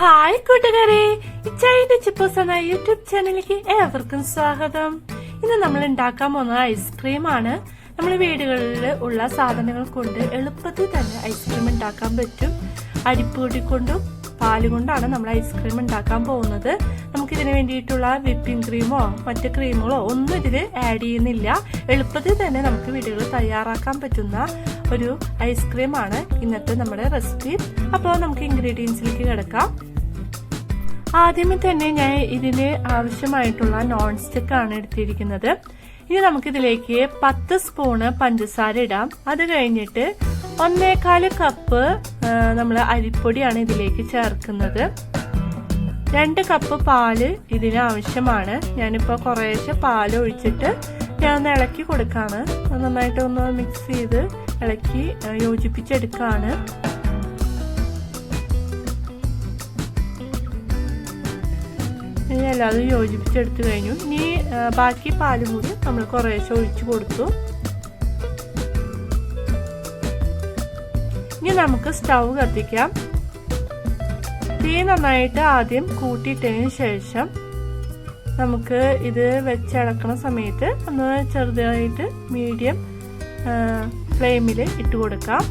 Hi കൂട്ടുകാരെ. China ചിപ്പോസ് എന്ന YouTube ചാനലിലേക്ക് ഏവർക്കും സ്വാഗതം. ഇന്ന് നമ്മൾ ഉണ്ടാക്കാൻ പോകുന്ന ഐസ്ക്രീം ആണ്. നമ്മൾ വീടുകളിൽ ഉള്ള സാധനങ്ങൾ കൊണ്ട് എളുപ്പത്തിൽ തന്നെ ഐസ്ക്രീം ഉണ്ടാക്കാൻ പറ്റും. അരിപ്പൊടി കൊണ്ടും പാൽ കൊണ്ടാണ് നമ്മൾ ഐസ്ക്രീം ഉണ്ടാക്കാൻ പോകുന്നത്. നമുക്ക് ഇതിന് വേണ്ടിയിട്ടുള്ള വിപ്പിംഗ് ക്രീമോ മറ്റ് ക്രീമുകളോ ഒന്നും ഇതിൽ ആഡ് ചെയ്യുന്നില്ല. എളുപ്പത്തിൽ തന്നെ നമുക്ക് വീടുകളിൽ തയ്യാറാക്കാൻ പറ്റുന്ന ഒരു ഐസ്ക്രീം ആണ് ഇന്നത്തെ നമ്മുടെ റെസിപ്പി അപ്പോൾ നമുക്ക് ഇൻഗ്രീഡിയൻസിലേക്ക് കിടക്കാം. ആദ്യമേ തന്നെ ഞാൻ ഇതിന് ആവശ്യമായിട്ടുള്ള നോൺ ആണ് എടുത്തിരിക്കുന്നത്. ഇനി നമുക്കിതിലേക്ക് പത്ത് സ്പൂണ് പഞ്ചസാര ഇടാം. അത് കഴിഞ്ഞിട്ട് ഒന്നേകാൽ കപ്പ് നമ്മൾ അരിപ്പൊടിയാണ് ഇതിലേക്ക് ചേർക്കുന്നത്. രണ്ട് കപ്പ് പാൽ ഇതിന് ആവശ്യമാണ്. ഞാനിപ്പോൾ കുറേശ്ശെ പാൽ ഒഴിച്ചിട്ട് ഞാൻ ഒന്ന് ഇളക്കി കൊടുക്കാണ്. നന്നായിട്ട് ഒന്ന് മിക്സ് ചെയ്ത് ഇളക്കി യോജിപ്പിച്ചെടുക്കാണ്. എല്ലാതും യോജിപ്പിച്ചെടുത്തു കഴിഞ്ഞു. ഇനി ബാക്കി പാലും കൂടി നമ്മൾ കുറേശ്ശെ ഒഴിച്ചു കൊടുത്തു. ഇനി നമുക്ക് സ്റ്റൗ കത്തിക്കാം. തീ നന്നായിട്ട് ആദ്യം കൂട്ടിയിട്ടതിന് ശേഷം നമുക്ക് ഇത് വെച്ചടക്കണ സമയത്ത് ഒന്ന് ചെറുതായിട്ട് മീഡിയം ഫ്ലെയിമിൽ ഇട്ട് കൊടുക്കാം.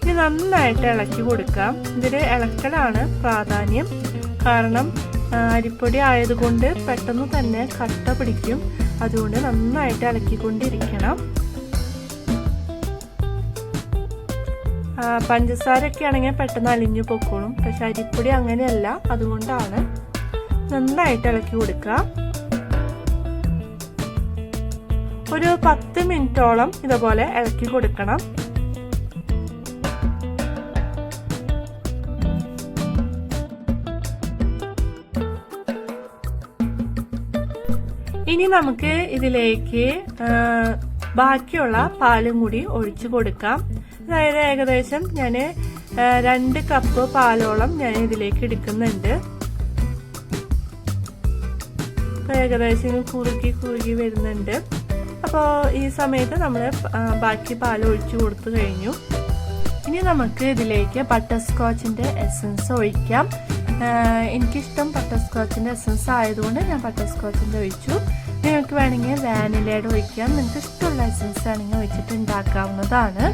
ഇനി നന്നായിട്ട് ഇളക്കി കൊടുക്കാം. ഇതിൽ ഇളക്കലാണ് പ്രാധാന്യം. കാരണം അരിപ്പൊടി ആയതുകൊണ്ട് പെട്ടെന്ന് തന്നെ കട്ട പിടിക്കും. അതുകൊണ്ട് നന്നായിട്ട് ഇളക്കിക്കൊണ്ടിരിക്കണം. പഞ്ചസാരൊക്കെ ആണെങ്കിൽ പെട്ടെന്ന് അലിഞ്ഞു പൊക്കോളും. പക്ഷെ അരിപ്പൊടി അങ്ങനെയല്ല. അതുകൊണ്ടാണ് നന്നായിട്ട് ഇളക്കി കൊടുക്കുക. ഒരു പത്ത് മിനിറ്റോളം ഇതുപോലെ ഇളക്കി കൊടുക്കണം. ഇനി നമുക്ക് ഇതിലേക്ക് ബാക്കിയുള്ള പാലും കൂടി ഒഴിച്ചു കൊടുക്കാം. അതായത് ഏകദേശം ഞാൻ രണ്ട് കപ്പ് പാലോളം ഞാൻ ഇതിലേക്ക് എടുക്കുന്നുണ്ട്. ഏകദേശം കുറുക്കി കുറുകി വരുന്നുണ്ട്. അപ്പോൾ ഈ സമയത്ത് നമ്മൾ ബാക്കി പാൽ ഒഴിച്ചു കൊടുത്തു കഴിഞ്ഞു. ഇനി നമുക്ക് ഇതിലേക്ക് ബട്ടർ സ്കോച്ചിന്റെ എസൻസ് ഒഴിക്കാം. എനിക്കിഷ്ടം ബട്ടർ സ്കോച്ചിന്റെ എസൻസ് ആയതുകൊണ്ട് ഞാൻ ബട്ടർ സ്കോച്ചിന്റെ ഒഴിച്ചു. നിങ്ങൾക്ക് വേണമെങ്കിൽ വാനിലയുടെ ഒഴിക്കാം. നിങ്ങൾക്ക് ഇഷ്ടമുള്ള എസൻസ് ആണെങ്കിൽ ഒഴിച്ചിട്ട് ഉണ്ടാക്കാവുന്നതാണ്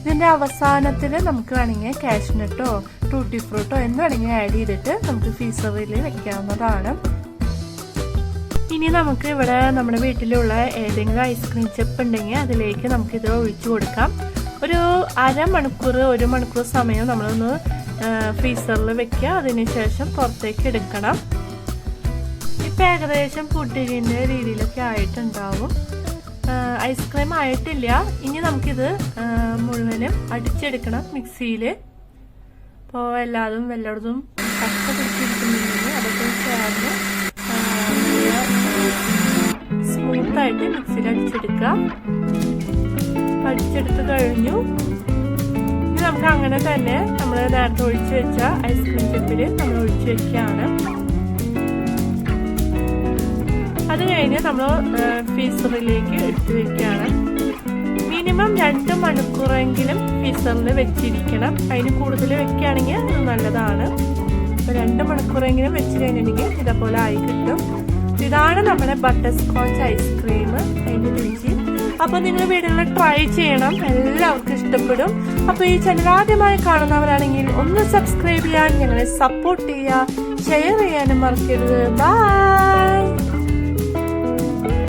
ഇതിന്റെ അവസാനത്തിൽ നമുക്ക് വേണമെങ്കിൽ കാഷ്നട്ടോ ടൂട്ടി ഫ്രൂട്ടോ എന്ന് വേണമെങ്കിൽ ആഡ് ചെയ്തിട്ട് നമുക്ക് ഫീസറിൽ വെക്കാവുന്നതാണ്. ഇനി നമുക്ക് ഇവിടെ നമ്മുടെ വീട്ടിലുള്ള ഏതെങ്കിലും ഐസ്ക്രീം ചെപ്പ് ഉണ്ടെങ്കിൽ അതിലേക്ക് നമുക്കിത് ഒഴിച്ചു കൊടുക്കാം. ഒരു അരമണിക്കൂർ ഒരു മണിക്കൂർ സമയം നമ്മളൊന്ന് ഫ്രീസറിൽ വെക്കുക അതിനുശേഷം പുറത്തേക്ക് എടുക്കണം. ഇപ്പം ഏകദേശം പുഡിങ്ങിന്റെ രീതിയിലൊക്കെ ആയിട്ടുണ്ടാവും. ഐസ്ക്രീം ആയിട്ടില്ല. ഇനി നമുക്കിത് മുഴുവനും അടിച്ചെടുക്കണം മിക്സിയിൽ അപ്പോൾ എല്ലാതും എല്ലായിടത്തും കട്ട പിടിച്ചിരിക്കുന്നുണ്ടെങ്കിൽ അതൊക്കെ ചേർന്ന് സ്മൂത്തായിട്ട് മിക്സിയിൽ അടിച്ചെടുക്കുക. അടിച്ചെടുത്ത് കഴിഞ്ഞു. നമുക്ക് അങ്ങനെ തന്നെ നമ്മൾ നേരത്തെ ഒഴിച്ച് വെച്ച ഐസ്ക്രീം ചെപ്പിൽ നമ്മൾ ഒഴിച്ച് വെക്കുകയാണ്. അത് കഴിഞ്ഞ് നമ്മൾ ഫീസറിലേക്ക് എടുത്തു വെക്കുകയാണ്. മിനിമം രണ്ട് മണിക്കൂറെങ്കിലും ഫീസറിൽ വെച്ചിരിക്കണം. അതിന് കൂടുതൽ വെക്കുകയാണെങ്കിൽ അത് നല്ലതാണ്. അപ്പോൾ രണ്ട് മണിക്കൂറെങ്കിലും വെച്ച് കഴിഞ്ഞിട്ടുണ്ടെങ്കിൽ ഇതേപോലെ ആയി കിട്ടും. ഇതാണ് നമ്മുടെ ബട്ടർ സ്കോച്ച് ഐസ്ക്രീം അതിന്റെ രുചി. അപ്പോൾ നിങ്ങൾ വീടുകളിൽ ട്രൈ ചെയ്യണം. എല്ലാവർക്കും ഇഷ്ടപ്പെടും. അപ്പോൾ ഈ ചാനൽ ആദ്യമായി കാണുന്നവരാണെങ്കിൽ ഒന്ന് സബ്സ്ക്രൈബ് ചെയ്യാൻ ഞങ്ങളെ സപ്പോർട്ട് ചെയ്യുക. ഷെയർ ചെയ്യാനും മറക്കരുത്. ബൈ